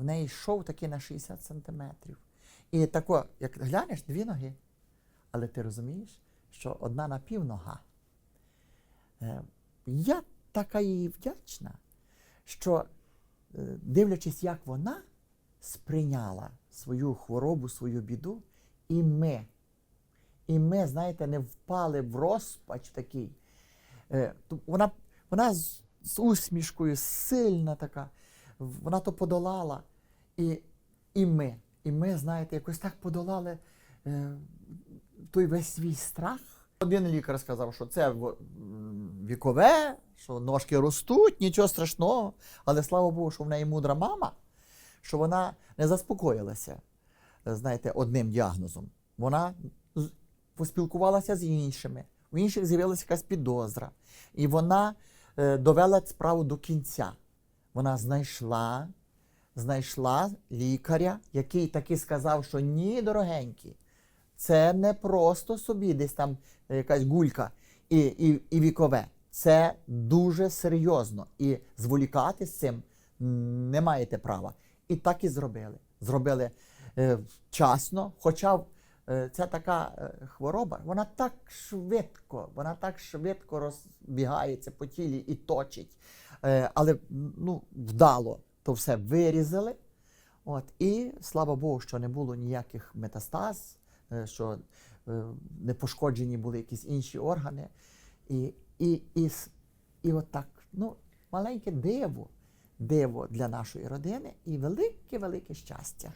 в неї йшов таки на 60 сантиметрів. І тако, як глянеш, дві ноги. Але ти розумієш, що одна напівнога. Е, Я така їй вдячна, що, е, дивлячись, як вона сприйняла свою хворобу, свою біду, і ми, і ми, знаєте, не впали в розпач такий. Е, Вона, вона з усмішкою, сильна така, вона то подолала. І, і ми, і ми, знаєте, якось так подолали е, той весь свій страх. Один лікар сказав, що це вікове, що ножки ростуть, нічого страшного. Але слава Богу, що в неї мудра мама, що вона не заспокоїлася, е, знаєте, одним діагнозом. Вона поспілкувалася з іншими. У інших з'явилася якась підозра. І вона е, довела справу до кінця. Вона знайшла, знайшла лікаря, який таки сказав, що ні, дорогенькі, це не просто собі десь там е, якась гулька і, і, і вікове. Це дуже серйозно. І зволікати з цим не маєте права. І так і зробили. Зробили е, вчасно, хоча е, ця така е, хвороба, вона так швидко, вона так швидко розбігається по тілі і точить. Е, але ну, вдало то все вирізали. От, і слава Богу, що не було ніяких метастаз, е, що е, не пошкоджені були якісь інші органи. І, і, і, і от так, ну, маленьке диво, диво для нашої родини і велике-велике щастя.